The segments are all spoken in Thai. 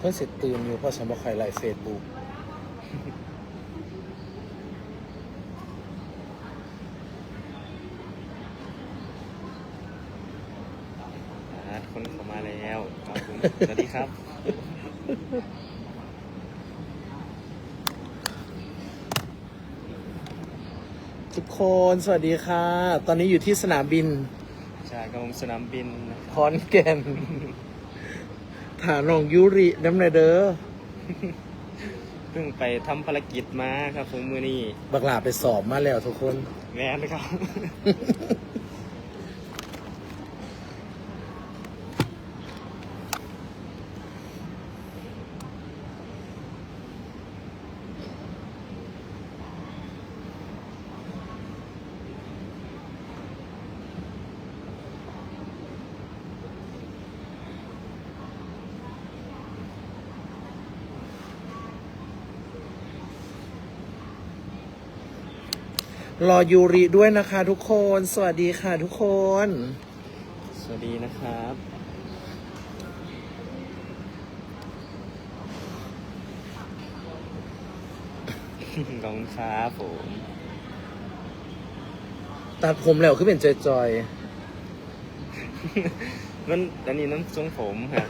เพื่อนสิตื่นอยู่เพราะฉันบอกใครไลฟ์เฟซบุ๊กอ่าคนเข้ามาแล้วครับผมสวัสดีครับ ทุกคนสวัสดีค่ะ ตอนนี้อยู่ที่สนามบิน ใช่ครับผมสนามบินนะครับขอนแก่น ฐานองยูริน้ำในเด้อเพิ่งไปทำภารกิจมาครับผมมือนี้บักหลาไปสอบมาแล้วทุกคน แม่นะครับ รอยูริด้วยนะคะทุกคน สวัสดีค่ะทุกคน สวัสดีนะครับ ขอบคุณครับผม ตัดผมแล้วคือเป็นจอยมันอันนี้น้ำทรงผมครับ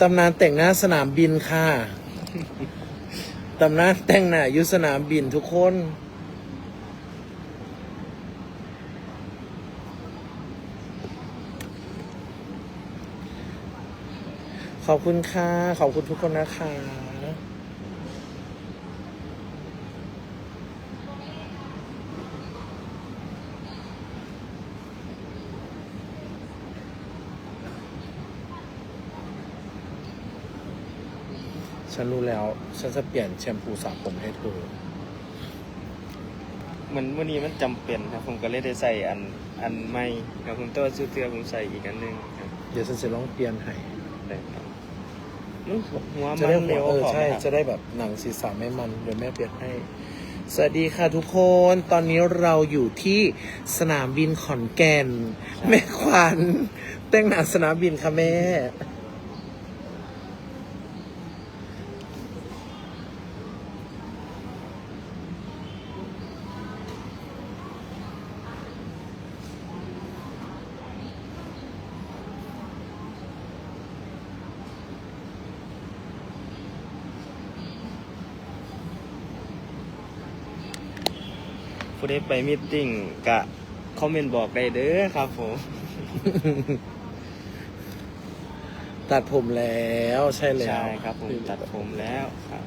ตำนานแต่งหน้าสนามบินค่ะ ตำนานแต่งหน้าอยู่สนามบินทุกคน ขอบคุณค่ะ ขอบคุณทุกคนนะคะ ฉันรู้แล้ว ฉันจะเปลี่ยนแชมพูสระผมให้เธอ เหมือนวันนี้มันจำเป็นครับผมก็เลยได้ใส่อันอันใหม่ครับผมแต่ว่าชุดเสื้อผมใส่อีกอันหนึงครับเดี๋ยวฉันจะลองเปลี่ยนให้ ได้ครับมันหัวจะมัได้นเร็วเออพอไหมใช่ครับจะได้แบบหนังศีรษะไม่มัน เดี๋ยวแม่เปลี่ยนให้ สวัสดีค่ะทุกคน ตอนนี้เราอยู่ที่สนามบินขอนแก่น แม่ขวัญแต่งหน้าสนามบินค่ะแม่ ผู้ได้ไปมีตติ้งกะคอมเมนต์บอกได้เด้อครับผม ตัดผมแล้วใช่แล้วใช่ครับผมตัดผมแล้วครับ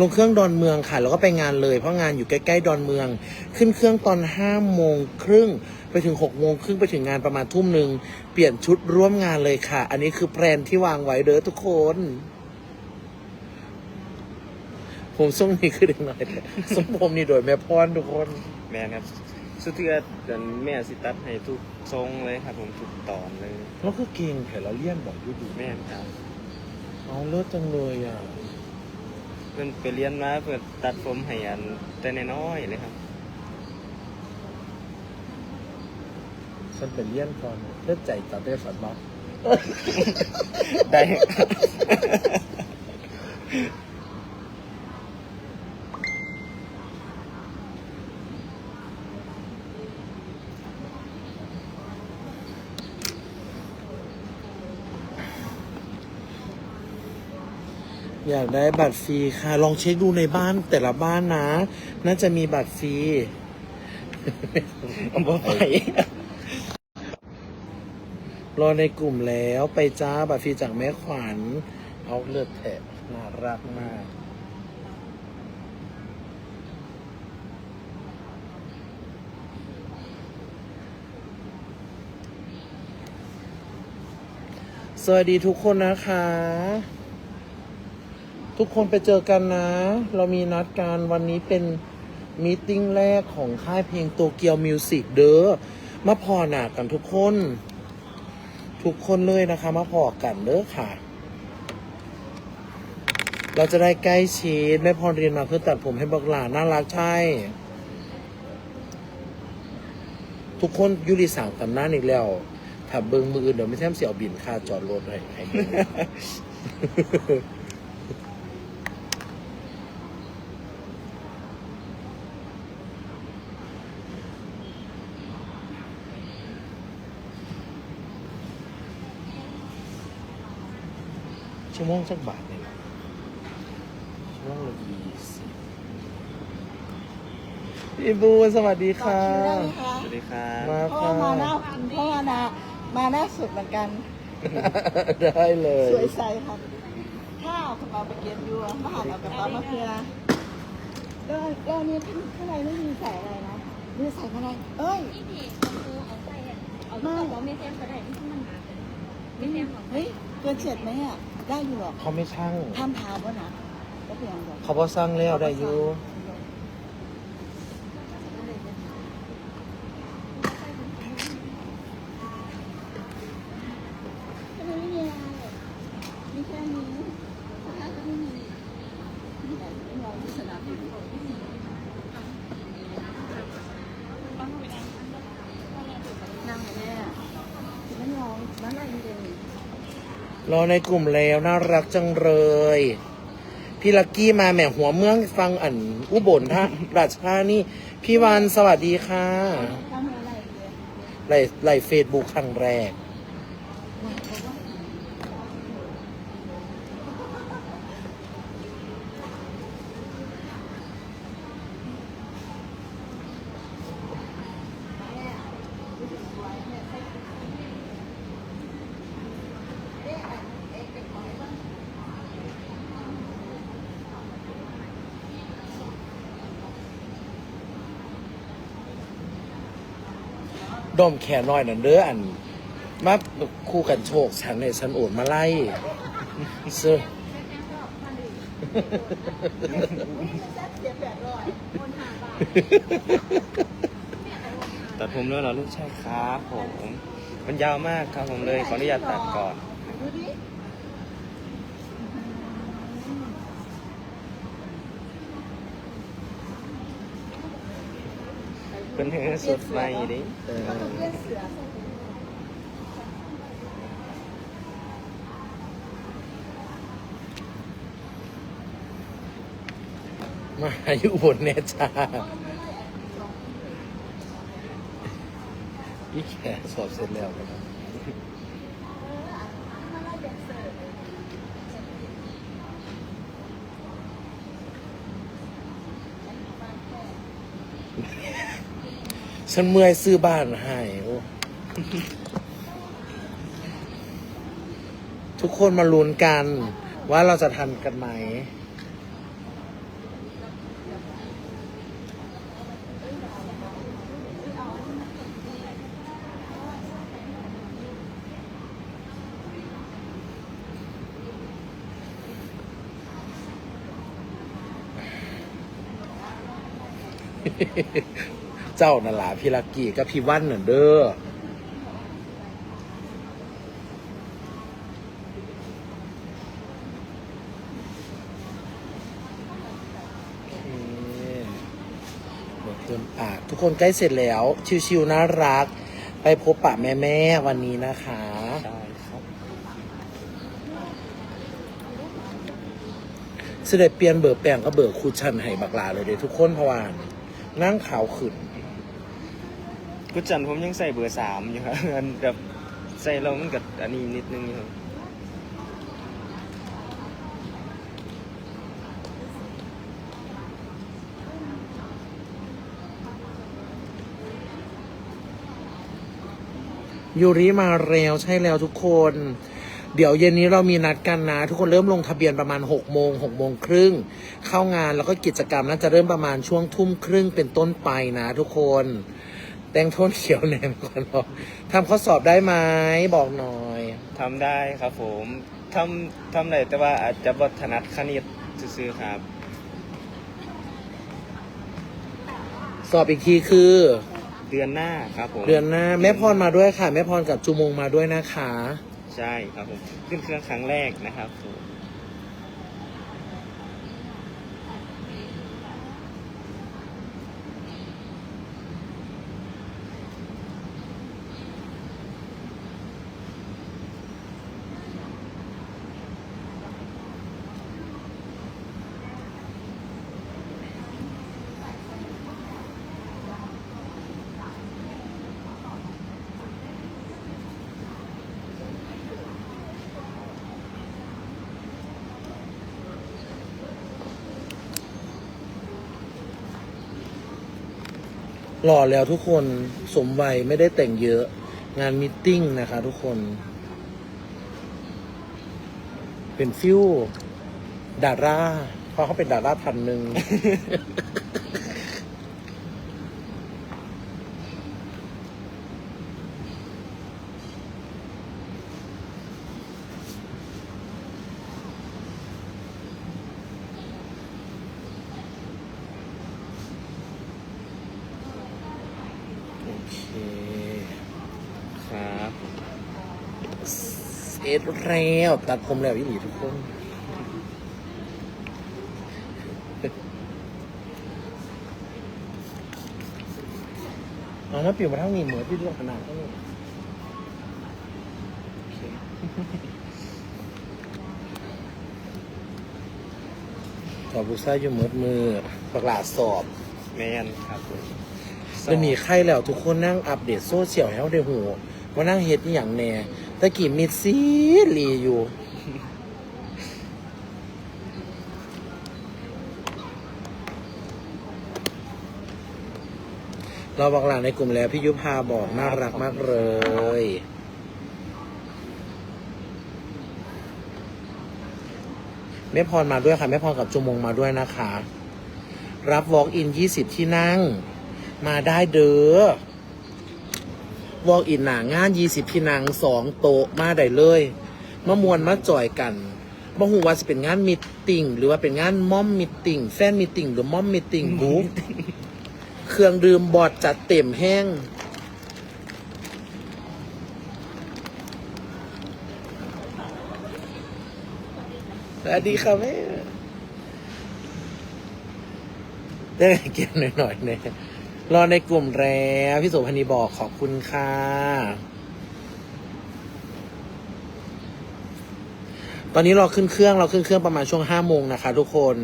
ลงเครื่องดอนเมืองค่ะ แล้วก็ไปงานเลย เพราะงานอยู่ใกล้ ๆ ดอนเมือง ขึ้นเครื่องตอนห้าโมงครึ่ง ไปถึงหกโมงครึ่งไปถึงงานประมาณทุ่มหนึ่งเปลี่ยนชุดร่วมงานเลยค่ะ อันนี้คือแพลนที่วางไว้เด้อทุกคน ผมทรงนี้คือเด็กน้อยแต่ทรงผมนี่โดยแม่พรทุกคน แม่นครับ สุดที่เดือนแม่สิตัดให้ทุกทรงเลยครับผมทุกตอนเลยแล้วก็เก่งแผ่เราเลี่ยนบอกอยู่ดีแม่นครับเอาเลิศจังเลยอะ เพื่อนไปเรียนมาเพื่อตัดผมให้อันแต่น้อยๆเลยครับ ฉันเป็นเลี่ยนก่อนเลิศใจตัดได้ฝันบ้าได้ครับอยากได้บัตรฟรีค่ะ ลองเช็คดูในบ้านแต่ละบ้านนะ น่าจะมีบัตรฟรีผมบ่ไป รอในกลุ่มแล้วไปจ้าบัตรฟรีจากแม่ขวัญเอาเลือดแถะน่ารักมากสวัสดีทุกคนนะคะ ทุกคนไปเจอกันนะ เรามีนัดกันวันนี้เป็นมีติ้งแรกของค่ายเพลงโตเกียวมิวสิกเด้อมาพอหนากันทุกคน ทุกคนเลยนะคะมาพอกันเด้อค่ะ เราจะได้ใกล้ชิดแม่พรเรียนมาเพื่อตัดผมให้บักหลานน่ารักใช่ ทุกคนยุริสาวกันานอีกแล้วถ้าเบิงมืออื่นเดี๋ยวไม่แท้มเสียวบินค่าจอดรถให้ให้เบิ่ง ชั่ วโมงสักบาทเนี่ยชั่วโมงละยี่สิบพี่บูนสวัสดีค่ะสวัสดีครับ มาเพราะค่ะว่ามาหน้าเพราะว่านามาหน้าสุดเหมือนกัน ได้เลย สวยใสครับถ้าเอากระเป๋าไปเก็บอยู่มาหันเอากระเป๋ามาเพื่อแล้วแล้วนี่ข้างในไม่มีใส่อะไรนะมีใส่อะไรเอ้ยนี่ดิคือเอาใส่เอาลูกกระบอกไม่เต็มก็ได้ที่มันหนาเกินไม่เต็มของเฮ้ยเกินเจ็ดไหมอะ ได้อยู่หรอกเขาไม่ช่างทำเท้าป่ะนะก็เพียงเดียวเขาบอสร้างแล้วได้อยู่ ทำไมไม่มีอะไรมีแค่นี้ถ้าก็ไม่มีมีแต่ไม่มองที่สนามบินนั่งแน่ไม่มองนั่นอะไรดีเลย รอในกลุ่มแล้วน่ารักจังเลย พี่ลักกี้มาแหม่หัวเมืองฟังอัน อุบลท่าราชธานี่พี่วันสวัสดีค่ะไลไล่ไล่เฟซบุ๊กครั้งแรก ดอมแค่น้อยนั่นเด้ออันมาคู่กันโชคฉันในฉันโอนมาไล่เสื้อตัดผมแล้วเหรอลูกใช่ครับผม มันยาวมากครับผมเลยขออนุญาตตัดก่อน เป็นเฮือสุดใหม่ดิเออมาอยู่บนเนจ้าอีแขกสอบเสร็จแล้วนะครับ ฉันเมื่อยซื้อบ้านให้โอ้ทุกคนมาลุ้นกัน ว่าเราจะทันกันไหม เจ้านั่นล่ะพี่ลักกี้กับพี่วันน่ะเด้อโอเคเดี๋ยวเติมปากทุกคนใกล้เสร็จแล้ว ชิวๆน่ารัก ไปพบปะแม่ๆวันนี้นะคะใช่ครับเสด็จเปลี่ยนเบอร์แปลงก็เบอร์คูชันให้บักลาเลยเด้ทุกคนเพราะว่านั่งขาวขึ้น กุจันผมยังใส่เบอร์สามอยู่ครับอันแบบใส่เรามันกับอันนี้นิดนึงอยู่ครับยูริมาแล้วใช่แล้วทุกคน เดี๋ยวเย็นนี้เรามีนัดกันนะ ทุกคนเริ่มลงทะเบียนประมาณ6กโมงหกโมงครึ่งเข้างานแล้วก็กิจกรรมน่าจะเริ่มประมาณช่วงทุ่มครึ่งเป็นต้นไปนะทุกคน แต่งโทนเขียวแนมก่อนเนาะทำข้อสอบได้ไหมบอกหน่อย ทำได้ครับผมทำทำได้แต่ว่าอาจจะบทถนัดคณิตซื่อๆครับ สอบอีกทีคือ เดือนหน้าครับผมเดือนหน้าแม่พรมาด้วยค่ะ แม่พรกับจูมงมาด้วยนะคะ ใช่ครับผม ขึ้นเครื่องครั้งแรกนะครับผม หล่อแล้วทุกคนสมวัยไม่ได้แต่งเยอะ งานมิทติ้งนะคะทุกคน เป็นฟิวดาร่าเพราะเขาเป็นดาร่าพันหนึ่ง ครับเอ็ดแล้วตัดผมแล้วอีหลีทุกคนเอามาเปลี่ยนมาทั้งนี้เหมือนที่เรื่องขนาดนี้โอเคสอบลูกไส้อยู่มืดมือประกาศสอบแมนครับ ผมจะมีใครแล้วทุกคนนั่งอัปเดตโซเชียลให้เขาได้หูว่านั่งเฮ็ดอหย่างแน่ตะกี้มิดซีรีอยู่ เราบอกหลานในกลุ่มแล้วพี่ยุพาบอกน่ารักมากเลย แม่พรมาด้วยค่ะ แม่พรกับจุมงมาด้วยนะคะ รับ Walk in 20 ที่นั่ง มาได้เด้อ Walk in หนางาน20ที่นั่งสองโต๊ะมาได้เลยมามวนมาจ่อยกันบ่ฮู้ว่าสิเป็นงานมิตติ้งหรือว่าเป็นงานม่อมมิตติ้งแฟนมิตติ้งหรือม่อมมิตติ้งบูเครื่องดื่มบอดจัดเต็มแห้ง สวัสดีค่ะแม่ได้เก็บหน่อยๆเนี่ย รอในกลุ่มแล้วพี่โสพนีบอกขอบคุณค่ะตอนนี้เราขึ้นเครื่องเราขึ้นเครื่องประมาณช่วงห้าโมงนะคะทุกคน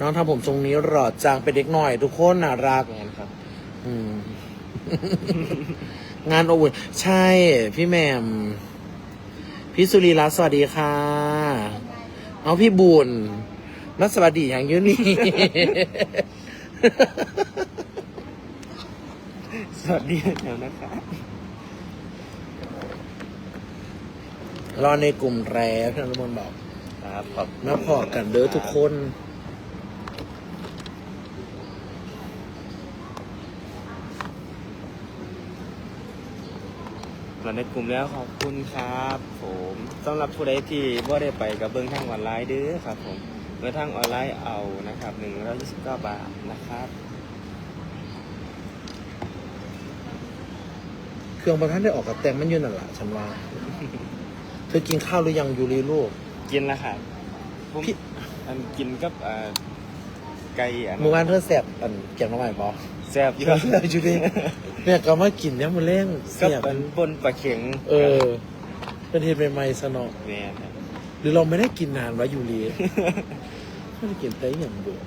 น้องทำผมทรงนี้หล่อจังเป็นเด็กหน่อย ทุกคนน่ารักแมนครับอืมงานอบอุ่นใช่ พี่แหมมพี่สุรีรัตน์สวัสดีค่ะเอาพี่บุญนักสวัสดีอย่างอยุนี่ สวัสดีแล้วนะครับรอในกลุ่มแรพี่นรมนบอก ครับขอบคุณมาพอกันเด้อทุกคนเราในกลุ่มแล้วขอบคุณครับ ผมสำหรับผู้ใดที่บ่ได้ไปกับเบิ้งทางออนไลน์เด้อครับผม เมื่อทางออนไลน์เอานะครับ129 บาทนะครับ เครื่องประทันได้ออกกับแตงมันอยืนนั่นแหละฉันว่า เธอกินข้าวหรือยังยูรีลูก กินแล้วครับผมพี่ อันกินกับเอ่อไก่อันเมื่อวานเธอแสบอันเกียงน้ำใหม่พอแซ่บอยู่แสบอยู่ดิเนี่ยก็มากินเนี่ยมันเล่งกับเสียบอันบนปลาเข็งเออ เป็นเทศใหม่ๆสนอแม่นครับหรือเราไม่ได้กินนานวะยูรี ไม่ได้กินแต่อย่างเบื่อ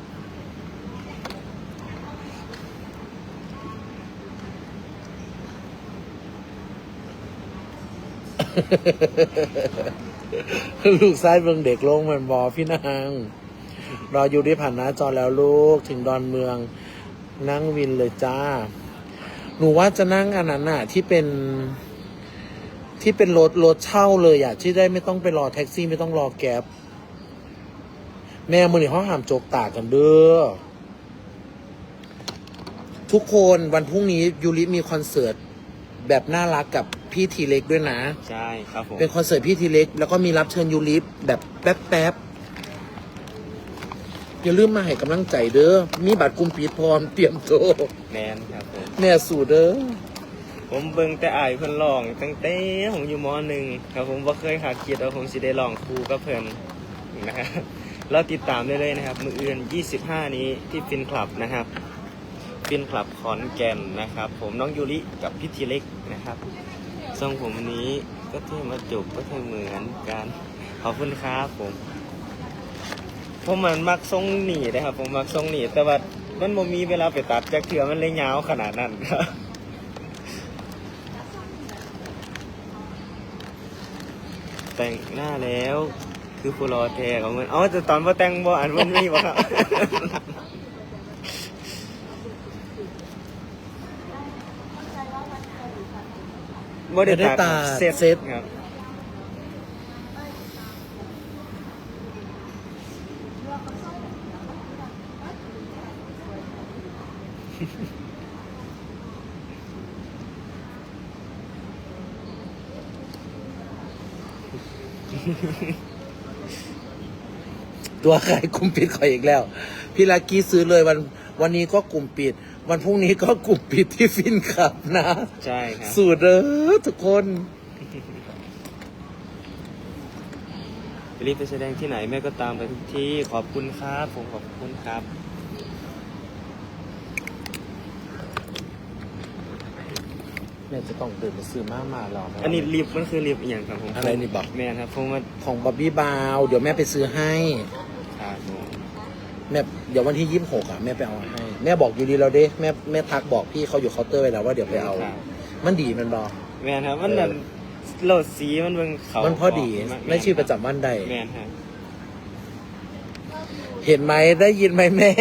ลูกซ้ายเบิงเด็กลงเหมือนบอพี่นางรออยู่ที่ผ่านหน้าจอแล้วลูกถึงดอนเมืองนั่งวินเลยจ้า หนูว่าจะนั่งอันนั้นน่ะที่เป็นที่เป็นรถรถเช่าเลยอะที่ได้ไม่ต้องไปรอแท็กซี่ไม่ต้องรอแก๊บ แม่มือนี่เขาห้ามโจกตากันเด้อทุกคนวันพรุ่งนี้ยูริมีคอนเสิร์ตแบบน่ารักกับพี่ทีเล็กด้วยนะ ใช่ครับผมเป็นคอนเสิร์ตพี่ทีเล็กแล้วก็มีรับเชิญยูริแบบแป๊บแป๊บอย่าลืมมาให้กำลังใจเด้อมีบัตรกลุ่มปิดพร้อมเตรียมตัวแมนครับผมแม่สู่เด้อ ผมเบิ่งแต่อายเพิ่นร้องตั้งแต่ผมอยู่มหนึ่งครับผมบ่เคยขาดคิดว่าผมสิได้ร้องครูกับเพิ่นนะครับ เราติดตามได้เลยนะครับ มืออื่น 25 นี้ที่ฟินคลับนะครับ ฟินคลับขอนแก่นนะครับ ผมน้องยูริกับพี่ทีเล็กนะครับทรงผมนี้ก็เท่มาจุกก็เท่เหมือนกันขอบคุณครับผมผมมันมักทรงหนีนะครับ ผมมักทรงหนีแต่ว่ามันบ่มีเวลาไปตัดจากเถื่อมันเลยยาวขนาดนั้นครับแต่งหน้าแล้ว คือฟูรอแท้ของมันอ๋อแต่ตอนว่าแต่งบ่อันมันมีบ่ครับ บ่ได้ไม่ได้ตัตัดดเสร็จเสร็จครับ ตัวขายกลุ่มปิดขอยอีกแล้ว พี่ลากี้ซื้อเลยวันวันนี้ก็กลุ่มปิด วันพรุ่งนี้ก็กลุ่มปิดที่ฟินขับนะ ใช่ครับสูตรเด้อทุกคนรีบไปแสดงที่ไหนแม่ก็ตามไปทุกที่ขอบคุณครับผมขอบคุณครับ แม่จะต้องเดินไปซื้อมามาหรออันนี้ลิฟต์มันคือลิฟต์อหย่างครับผมอะไรนี่บอก แม่นครับผมว่า ของบ๊อบบี้บาว เดี๋ยวแม่ไปซื้อให้ครับผม แม่เดี๋ยววันที่ยี่สิบหกอะแม่ไปเอาให้ แม่บอกอยู่ดีเราเด้แม่แม่ทักบอกพี่เขาอยู่เคาน์เตอร์ไว้แล้วว่าเดี๋ยวไปเอา ครับ มันดีมันบอกแม่นครับ มันเออนั่นโหลดสีมันเบิ่งเขามันพอดีแม่นในชีวิตประจำวันใด แม่นครับ เห็นไหมได้ยินไหมแม่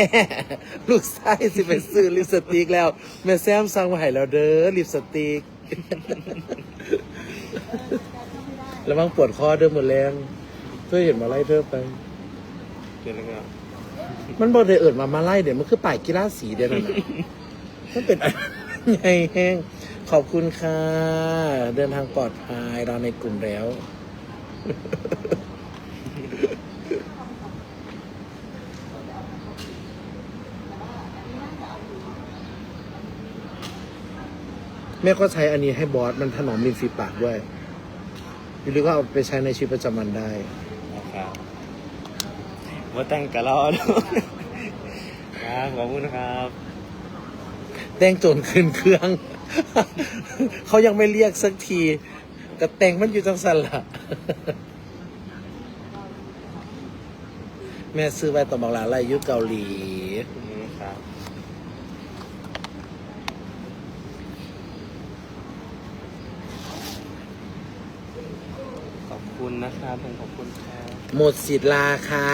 ลูกชายสิไปซื้อลิปสติกแล้ว แม่แซมสั่งมาให้แล้วเด้อลิปสติก แล้วมังปวดคอเด้อหมดแรงเธอเห็นมาไล่เธอไป เดี๋ยวนะครับ มันบอกได้เอิดมามาไล่เดี๋ยวมันคือป่ายกีฬาสีเดี๋ยวนั้นน่ะมันเป็นอะไรไงแห้งขอบคุณค่ะ เดินทางปลอดภัยเราในกลุ่มแล้ว แม่ก็ใช้อันนี้ให้บอสมันถนอมริมฝีปากด้วยหรือก็เอาไปใช้ในชีวิตประจำวันได้นะครับ ว่าแต่งกะรอดครับขอบคุณครับแต่งโจนขึ้นเครื่อง เขายังไม่เรียกสักทีแต่แต่งมันอยู่จังสันละแม่ซื้อไว้ต่อบอกหลานอะไรยุคเกาหลีนี่ครับขอบคุณนะครับผมขอบคุณครับ หมดสิทธิ์ลาค่ะ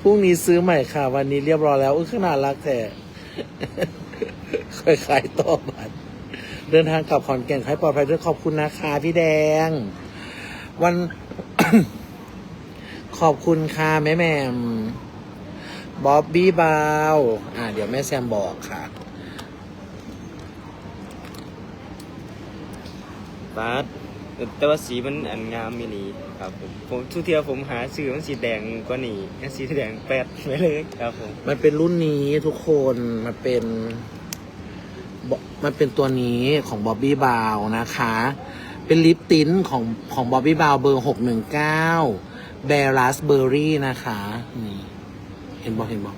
พรุ่งนี้ซื้อใหม่ค่ะ วันนี้เรียบร้อยแล้วอุ้ยขนาดรักแต่ค่อยขายต่อบัตรเดินทางกลับขอนแก่นให้ปลอดภัยด้วยขอบคุณนะคะพี่แดง วัน ขอบคุณค่ะแม่แหม่มบ๊อบบี้บาว อ่า เดี๋ยวแม่แซมบอกค่ะ บาแต่ว่าสีมันอันงามมิลีครับผมผมทุกเทียผมหาซื้อมันสีแดงกว่านี้อันสีแดงแปดไปเลยครับผมมันเป็นรุ่นนี้ทุกคนมันเป็นมันเป็นตัวนี้ของบ๊อบบี้บาวนะคะ เป็นลิปติ้นของของบ๊อบบี้บาวเบอร์หกหนึ่งเก้าแบรัสเบอร์รี่นะคะนี่เห็นบอกเห็นบอก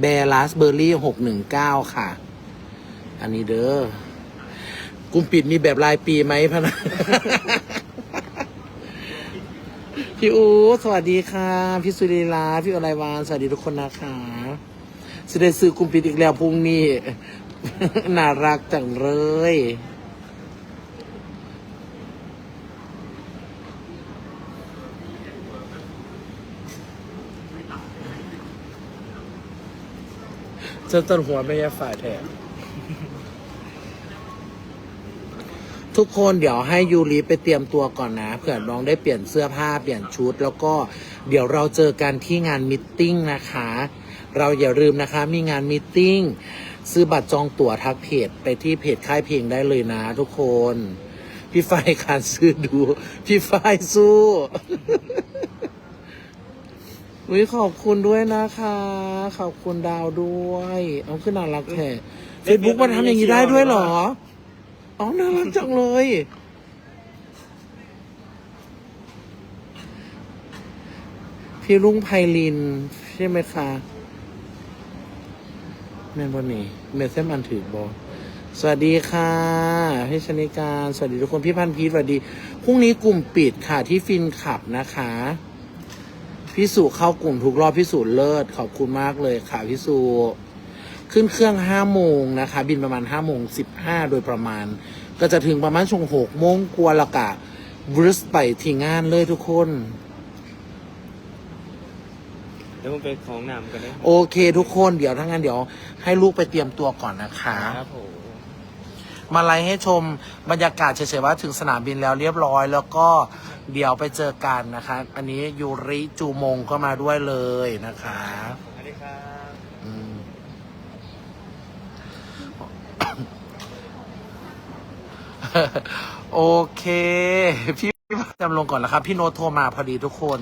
แบรัสเบอร์รี่หกหนึ่งเก้าค่ะ อันนี้เด้อ กุมปิดมีแบบรายปีไหมพะนะ พี่อูสวัสดีค่ะ พี่สุริลาพี่อะไรวานสวัสดีทุกคนนะคะจะได้ซื้อกลุ่มปิดอีกแล้วพรุ่งนี้ น่ารักจังเลยเจะต้นหัวไม่ยาฝ่ายแทน ทุกคนเดี๋ยวให้ยูริไปเตรียมตัวก่อนนะเผื่อน้องได้เปลี่ยนเสื้อผ้าเปลี่ยนชุด แล้วก็เดี๋ยวเราเจอกันที่งานมิทติ้งนะคะ เราอย่าลืมนะคะมีงานมิทติ้งซื้อบัตรจองตั๋วทักเพจไปที่เพจค่ายเพลงได้เลยนะทุกคน พี่ฝ้ายคานซื้อดู พี่ฝ้ายสู้วิขอบคุณด้วยนะคะ ขอบคุณดาวด้วย เอาขึ้นน่ารักแท้เฟซบุ๊กมันทำอย่างนี้ได้ด้วยเหรอ อ๋อน่ารักจังเลย พี่รุ่งไพลิน ใช่ไหมคะแม่นบนนี่เมสเซมอันถือบอสวัสดีค่ะพี่ชนิการ สวัสดีทุกคนพี่พันธ์พีทสวัสดีพรุ่งนี้กลุ่มปิดค่ะที่ฟินขับนะคะพี่สุเข้ากลุ่มทุกรอบพี่สุเลิศขอบคุณมากเลยค่ะพี่สุ ขึ้นเครื่องห้าโมงนะคะ บินประมาณห้าโมงสิบห้าโดยประมาณ ก็จะถึงประมาณช่วงหกโมงกว่าและกะบริสไปที่งานเลยทุกคน เดี๋ยวผมไปของน้ำกันนะโอเคทุกคนเดี๋ยวถ้างั้นเดี๋ยวให้ลูกไปเตรียมตัวก่อนนะคะ ครับผมมาไลฟ์ให้ชมบรรยากาศเฉยๆว่าถึงสนามบินแล้วเรียบร้อย แล้วก็เดี๋ยวไปเจอกันนะคะ อันนี้ยูริจูมงก็มาด้วยเลยนะคะ สวัสดีครับ อืม โอเค พี่จำลงก่อนแล้วครับ พี่โนตโทรมาพอดีทุกคน